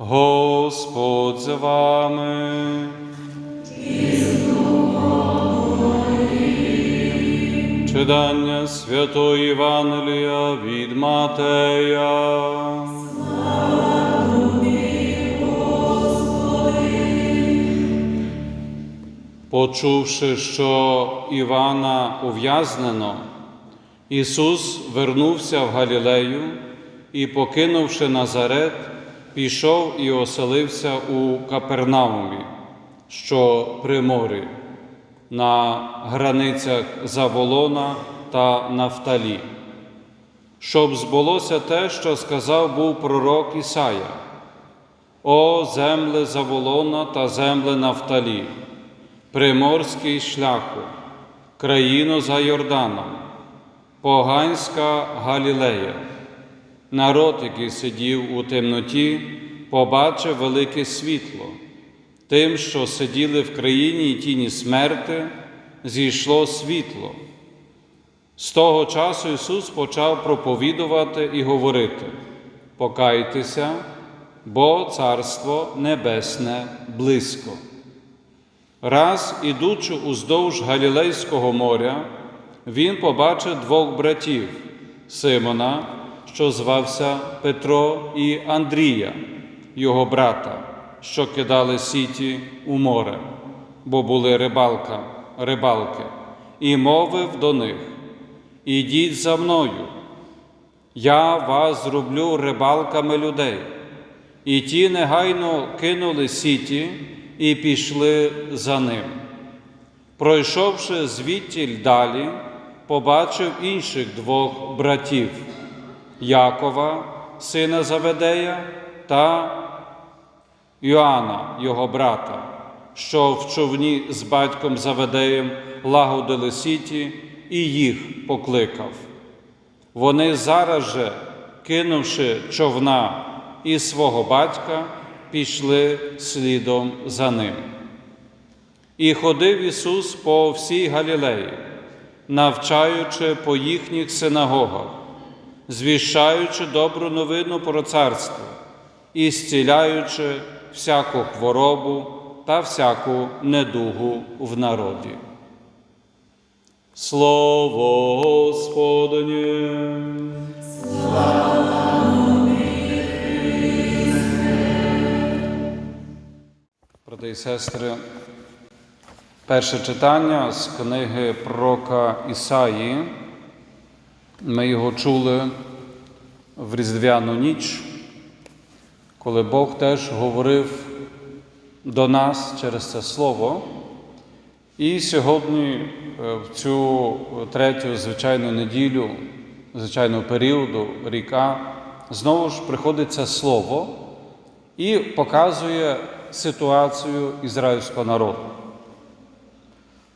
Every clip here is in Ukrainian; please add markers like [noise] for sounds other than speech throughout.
Господь з вами. Читання Святої Євангелія від Матея. Почувши, що Івана ув'язнено, Ісус вернувся в Галілею і, покинувши Назарет, пішов і оселився у Капернаумі, що при морі, на границях Заволона та Нафталі, щоб збулося те, що сказав був пророк Ісая. О земле Заволона та земле Нафталі, приморський шляху, країну за Йорданом, поганська Галілея. Народ, який сидів у темноті, побачив велике світло. Тим, що сиділи в країні і тіні смерти, зійшло світло. З того часу Ісус почав проповідувати і говорити: Покайтеся, бо Царство Небесне близько. Раз, ідучи уздовж Галілейського моря, він побачив двох братів Симона, що звався Петро і Андрія, його брата, що кидали сіті у море, бо були рибалка, рибалки, і мовив до них: Ідіть за мною, я вас зроблю рибалками людей. І ті негайно кинули сіті і пішли за ним. Пройшовши звідтіль далі, побачив інших двох братів Якова, сина Заведея, та Йоанна, його брата, що в човні з батьком Заведеєм лагодили сіті і їх покликав. Вони зараз же, кинувши човна і свого батька, пішли слідом за ним. І ходив Ісус по всій Галілеї, навчаючи по їхніх синагогах, звіщаючи добру новину про царство і зціляючи всяку хворобу та всяку недугу в народі. Слово Господнє. Брати і сестри, перше читання з книги пророка Ісаї. Ми його чули в Різдвяну ніч, коли Бог теж говорив до нас через це слово. І сьогодні, е, в цю третю звичайну неділю, звичайного періоду ріка, знову ж приходить це слово і показує ситуацію ізраїльського народу.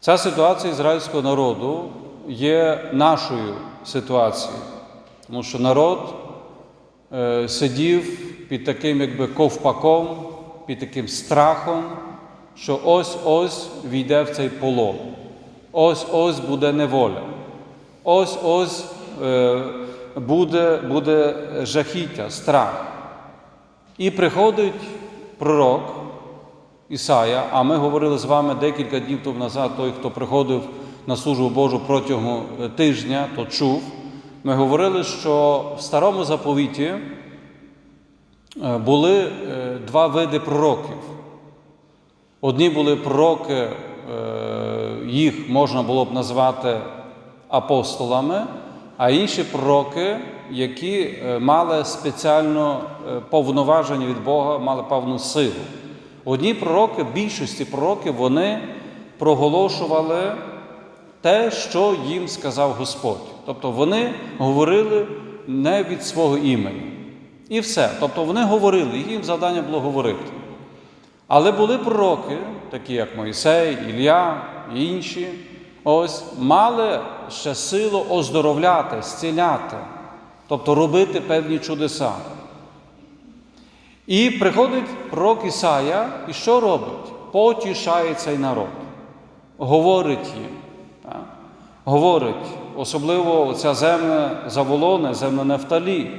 Ця ситуація ізраїльського народу є нашою ситуацією, тому що народ е, сидів під таким якби ковпаком, під таким страхом, що ось-ось війде в цей полон, ось-ось буде неволя, ось-ось е, буде, буде жахіття, страх. І приходить пророк Ісая, а ми говорили з вами декілька днів тому назад, той, хто приходив на службу Божу протягом е, тижня, то чув. Ми говорили, що в старому заповіті е, були е, два види пророків. Одні були пророки, їх можна було б назвати апостолами, а інші пророки, які мали спеціально повноваження від Бога, мали певну силу. Одні пророки, більшості пророків, вони проголошували те, що їм сказав Господь. Тобто вони говорили не від свого імені. І все. Тобто вони говорили, їм завдання було говорити. Але були пророки, такі як Мойсей, Ілля і інші, ось мали ще силу оздоровляти, зціляти, тобто робити певні чудеса. І приходить пророк Ісая, і що робить? Потішає цей народ, говорить їм. Говорить, особливо ця земля Заволоне, земля Нефталі,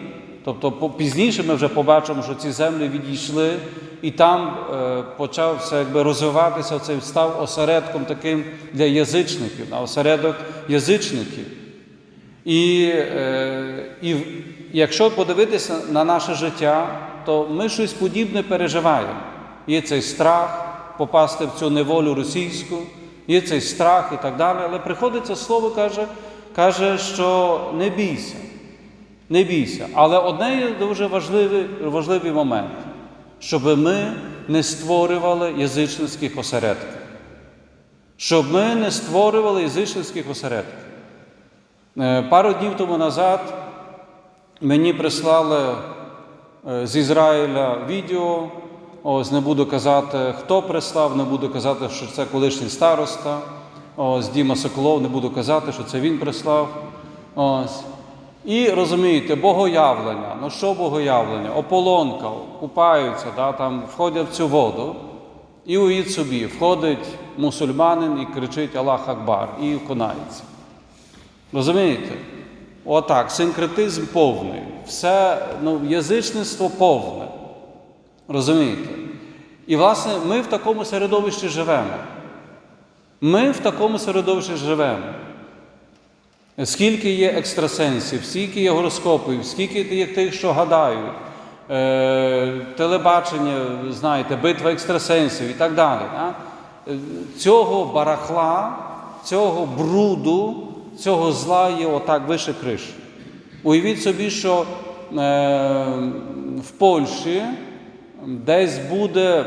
Тобто пізніше ми вже побачимо, що ці землі відійшли, і там е, почався якби розвиватися цей став осередком таким для язичників, на осередок язичників. І, е, і якщо подивитися на наше життя, то ми щось подібне переживаємо. Є цей страх попасти в цю неволю російську, є цей страх і так далі. Але приходить це слово, каже, каже, що не бійся, не бійся. Але одне є дуже важливий, важливий момент, щоб ми не створювали язичницьких осередків. Щоб ми не створювали язичницьких осередків. Е, Пару днів тому назад мені прислали е, з Ізраїля відео. Ось не буду казати, хто прислав, не буду казати, що це колишній староста. Ось Діма Соколов, не буду казати, що це він прислав. Ось. І розумієте, богоявлення. Ну що богоявлення? Ополонка, купаються, да, там входять в цю воду. І уїдь собі, входить мусульманин і кричить Аллах Акбар і вконається. Розумієте? Отак, синкретизм повний, все ну, язичництво повне. Розумієте? І, власне, ми в такому середовищі живемо. Ми в такому середовищі живемо. Скільки є екстрасенсів, скільки є гороскопів, скільки є тих, що гадають, е, телебачення, знаєте, битва екстрасенсів і так далі. Да? Е, Цього барахла, цього бруду, цього зла є отак вище криші. Уявіть собі, що е, в Польщі десь буде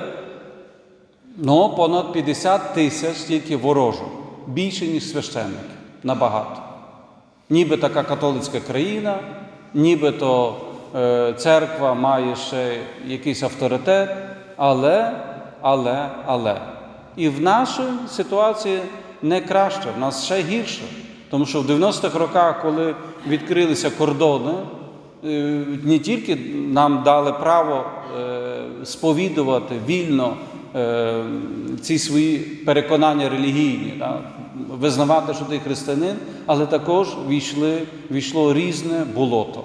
ну, понад 50 тисяч тільки ворожу, більше, ніж священників, набагато. Ніби така католицька країна, нібито е, церква має ще якийсь авторитет, але, але, але. І в нашій ситуації не краще, в нас ще гірше. Тому що в 90-х роках, коли відкрилися кордони, не тільки нам дали право е, сповідувати вільно е, ці свої переконання релігійні, да, визнавати, що ти християнин, але також війшли, війшло різне болото,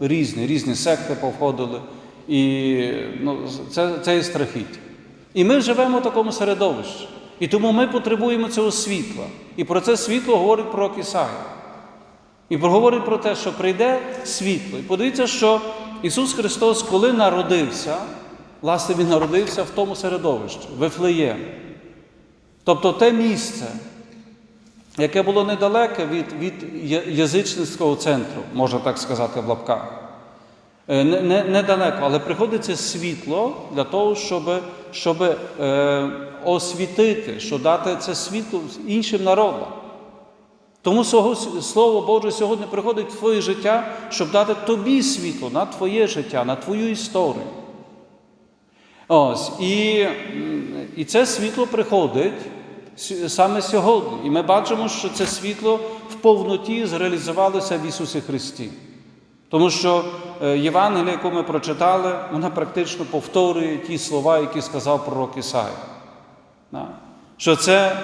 різні, різні секти повходили. І ну, це, це є страхіття. І ми живемо в такому середовищі. І тому ми потребуємо цього світла. І про це світло говорить пророк Ісая. І говорить про те, що прийде світло. І подивіться, що Ісус Христос, коли народився, власне, Він народився в тому середовищі, в Вифлеєм. Тобто те місце, яке було недалеке від, від язичницького центру, можна так сказати, в лапках. Е, не- не- Недалеко, але приходиться світло для того, щоб, щоб е, освітити, щоб дати це світло іншим народам. Тому Слово Боже сьогодні приходить в твоє життя, щоб дати тобі світло на твоє життя, на твою історію. Ось, і, і це світло приходить саме сьогодні. І ми бачимо, що це світло в повноті зреалізувалося в Ісусі Христі. Тому що е, Євангелія, яку ми прочитали, вона практично повторює ті слова, які сказав пророк Ісая. Да. Що це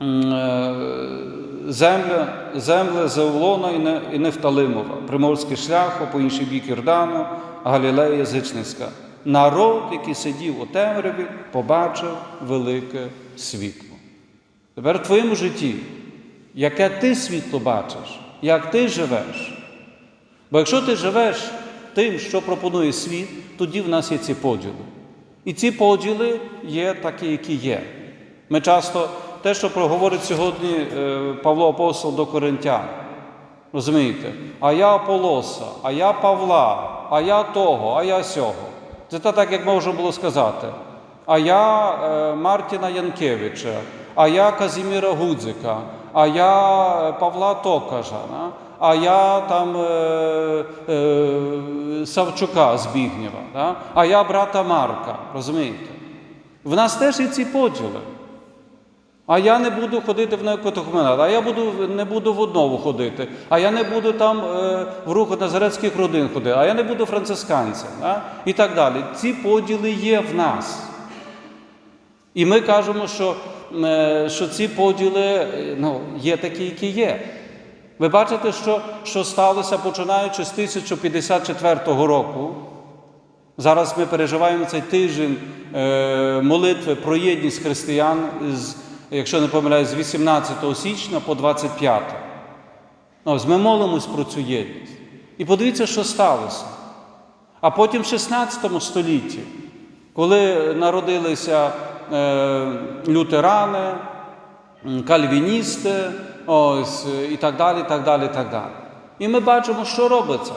е, земля, земля Зевлона і Не- і Нефталимова, приморський шлях, по інший бік Йордану, Галілея Язичницька. Народ, який сидів у темряві, побачив велике світло. Тепер в твоєму житті, яке ти світло бачиш, як ти живеш. Бо якщо ти живеш тим, що пропонує світ, тоді в нас є ці поділи. І ці поділи є такі, які є. Ми часто те, що проговорить сьогодні е, Павло Апостол до Коринтян, розумієте, а я Аполоса, а я Павла, а я того, а я сього. Це так, як можна було сказати. А я е, Мартіна Янкевича, а я Казіміра Гудзика, а я е, Павла Токажа, а я там Савчука Збігнєва, а я брата Марка. Розумієте? В нас теж є ці поділи. А я не буду ходити в некотохменат, а я буду, не буду в однову ходити, а я не буду там е, в рух назарецьких родин ходити, а я не буду францисканцем. Да? І так далі. Ці поділи є в нас. І ми кажемо, що, е, що ці поділи е, ну, є такі, які є. Ви бачите, що, що сталося починаючи з 1054 року. Зараз ми переживаємо цей тиждень е, молитви про єдність християн, з, якщо не помиляюсь, з 18 січня по 25. Ну, Ось ми молимось про цю єдність. І подивіться, що сталося. А потім в 16 столітті, коли народилися е, лютерани, кальвіністи, ось, і так далі, і так далі, і так далі. І ми бачимо, що робиться.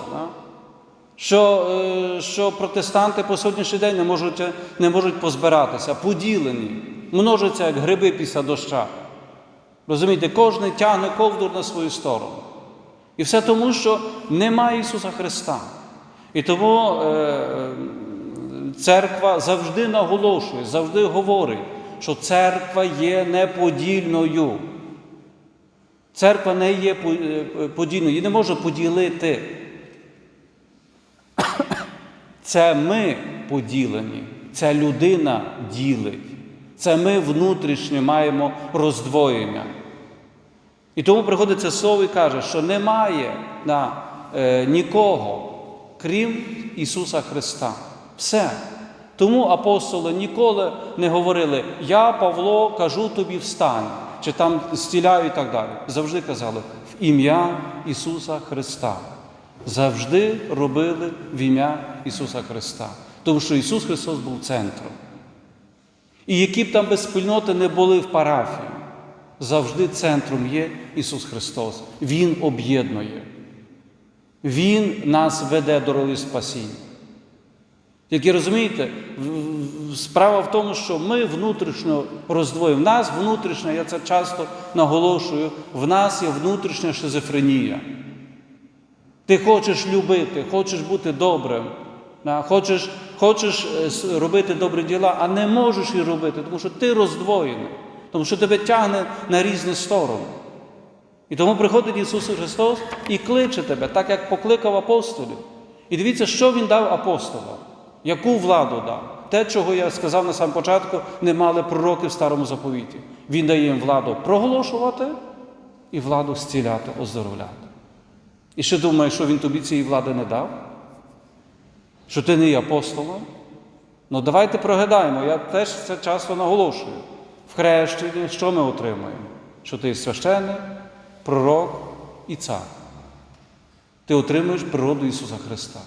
Що, е, що протестанти по сьогоднішній день не можуть, не можуть позбиратися, поділені, множаться як гриби після доща. Розумієте, кожен тягне ковдур на свою сторону. І все тому, що немає Ісуса Христа. І тому е, церква завжди наголошує, завжди говорить, що церква є неподільною. Церква не є е, подільною, її не може поділити. Це ми поділені, ця людина ділить. Це ми внутрішньо маємо роздвоєння. І тому приходить це слово і каже, що немає да, е, нікого, крім Ісуса Христа. Все. Тому апостоли ніколи не говорили, я, Павло, кажу тобі встань, чи там стіляю і так далі. Завжди казали в ім'я Ісуса Христа. Завжди робили в ім'я Ісуса Христа. Тому що Ісус Христос був центром. І які б там би спільноти не були в парафії, завжди центром є Ісус Христос. Він об'єднує. Він нас веде дороги спасіння. Тільки розумієте, справа в тому, що ми внутрішньо роздвоїмо. В нас внутрішня, я це часто наголошую, в нас є внутрішня шизофренія. Ти хочеш любити, хочеш бути добрим, хочеш, хочеш е, робити добрі діла, а не можеш їх робити, тому що ти роздвоєний, тому що тебе тягне на різні сторони. І тому приходить Ісус Христос і кличе тебе, так як покликав апостолів. І дивіться, що Він дав апостолам, яку владу дав. Те, чого я сказав на самому початку, не мали пророки в старому заповіті. Він дає їм владу проголошувати і владу зціляти, оздоровляти. І ще думаєш, що він тобі цієї влади не дав? Що ти не є апостолом? Ну давайте прогадаємо, я теж це часто наголошую. В хрещенні що ми отримуємо? Що ти священник, пророк і цар. Ти отримуєш природу Ісуса Христа.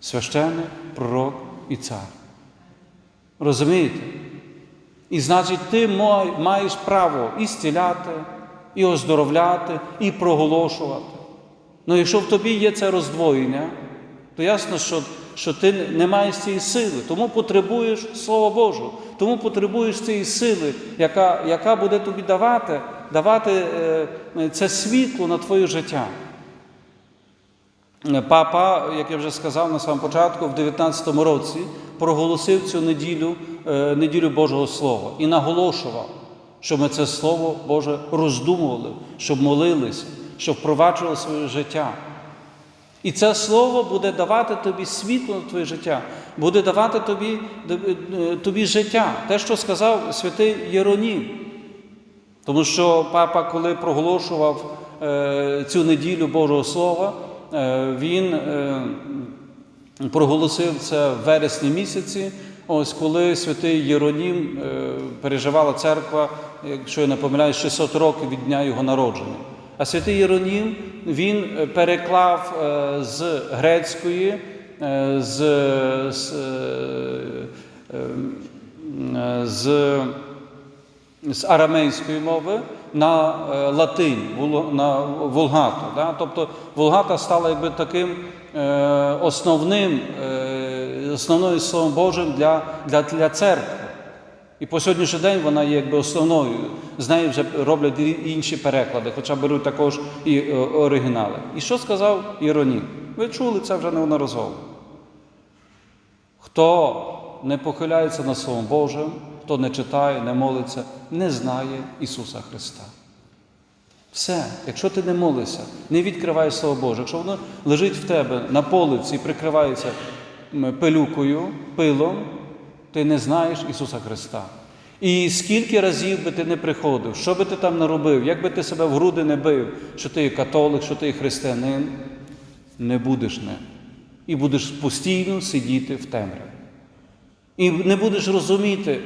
Священник, пророк і цар. Розумієте? І значить, ти маєш право і зціляти, і оздоровляти, і проголошувати. Ну, якщо в тобі є це роздвоєння, то ясно, що, що ти не маєш цієї сили, тому потребуєш Слова Божого, тому потребуєш цієї сили, яка, яка буде тобі давати, давати е, це світло на твоє життя. Папа, як я вже сказав на самому початку, в 19-му році проголосив цю неділю, е, неділю Божого Слова і наголошував, щоб ми це Слово Боже роздумували, щоб молилися, щоб впроваджували своє життя. І це слово буде давати тобі світло на твоє життя, буде давати тобі, е, тобі життя. Те, що сказав святий Єронім. Тому що папа, коли проголошував е, цю неділю Божого Слова, е, він е, проголосив це в вересні місяці, ось коли святий Єронім е, переживала церква, якщо я не помиляюсь, 600 років від дня його народження. А святий Єронім він е, переклав е, з грецької, е, з, з, з з арамейської мови на латинь, на вулгату. Да? Тобто вулгата стала якби таким основним, основною словом Божим для, для, для церкви. І по сьогоднішній день вона є якби основною. З неї вже роблять інші переклади, хоча беруть також і е, оригінали. І що сказав Іронім? Ви чули це вже неодноразово. Хто не похиляється над Словом Божим, хто не читає, не молиться, не знає Ісуса Христа. Все, якщо ти не молишся, не відкриваєш Слово Боже, якщо воно лежить в тебе на полиці і прикривається пилюкою, пилом, ти не знаєш Ісуса Христа. І скільки разів би ти не приходив, що би ти там не робив, як би ти себе в груди не бив, що ти католик, що ти християнин, не будеш ним. І будеш постійно сидіти в темряві. І не будеш розуміти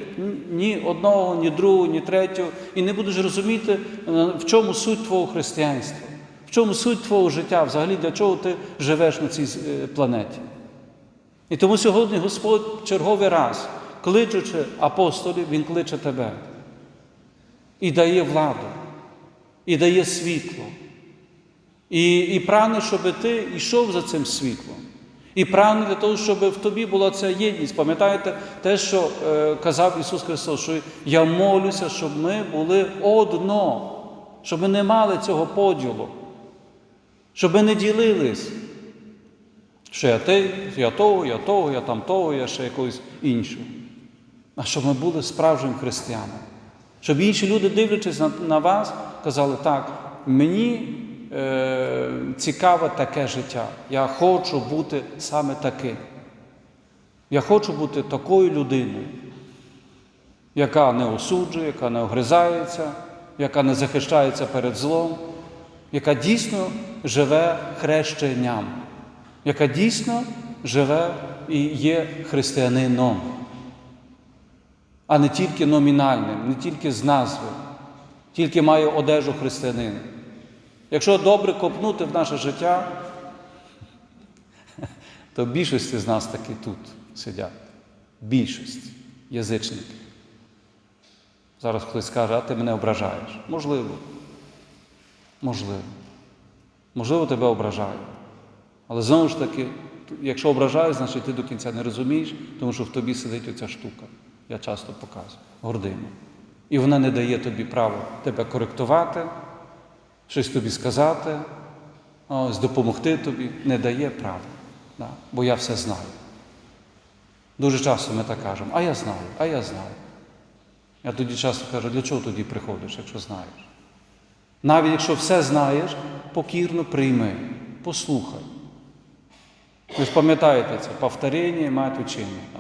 ні одного, ні другого, ні третього, і не будеш розуміти, е, в чому суть твого християнства, в чому суть твого життя, взагалі для чого ти живеш на цій е, планеті. І тому сьогодні Господь черговий раз, кличучи апостолів, Він кличе тебе і дає владу, і дає світло. І, і прагне, щоб ти йшов за цим світлом. І прагне для того, щоб в тобі була ця єдність. Пам'ятаєте те, що е, казав Ісус Христос, що я молюся, щоб ми були одно, щоб ми не мали цього поділу, щоб ми не ділились. Що я ти, я того, я того, я там того, я ще якогось іншого. А щоб ми були справжнім християнами. Щоб інші люди, дивлячись на, на вас, казали, так, мені е, цікаве таке життя. Я хочу бути саме таким. Я хочу бути такою людиною, яка не осуджує, яка не огризається, яка не захищається перед злом, яка дійсно живе хрещенням, яка дійсно живе і є християнином, а не тільки номінальним, не тільки з назви, тільки має одежу християнина. Якщо добре копнути в наше життя, [laughs] то більшості з нас таки тут сидять. Більшість язичники. Зараз хтось скаже, а ти мене ображаєш. Можливо. Можливо. Можливо, тебе ображаю. Але знову ж таки, якщо ображаєш, значить ти до кінця не розумієш, тому що в тобі сидить оця штука. Я часто показую. Гординя. І вона не дає тобі права тебе коректувати, щось тобі сказати, ось, допомогти тобі, не дає права. Да? Бо я все знаю. Дуже часто ми так кажемо, а я знаю, а я знаю. Я тоді часто кажу, для чого тоді приходиш, якщо знаєш? Навіть якщо все знаєш, покірно прийми, послухай. Ви ж пам'ятаєте це, повторення мать учення.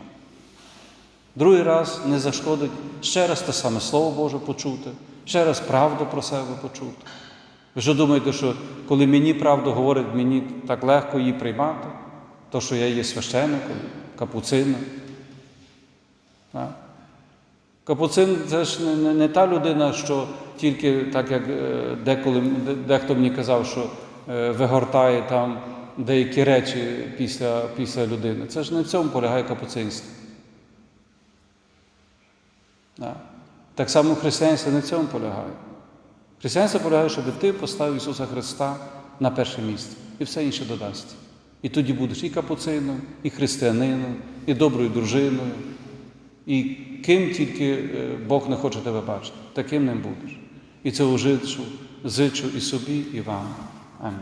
Другий раз не зашкодить ще раз те саме Слово Боже почути, ще раз правду про себе почути. Ви що думаєте, що коли мені правду говорять, мені так легко її приймати, то що я є священником, капуцином? Так? Капуцин це ж не, не, не та людина, що тільки так, як е, деколи дехто мені казав, що е, вигортає там деякі речі після, після людини. Це ж не в цьому полягає капуцинство. Да. Так само християнство не в цьому полягає. Християнство полягає, щоб ти поставив Ісуса Христа на перше місце, і все інше додасться. І тоді будеш і капуцином, і християнином, і доброю дружиною, і ким тільки е, Бог не хоче тебе бачити, таким ним будеш. І цього жичу, зичу і собі, і вам. Амінь.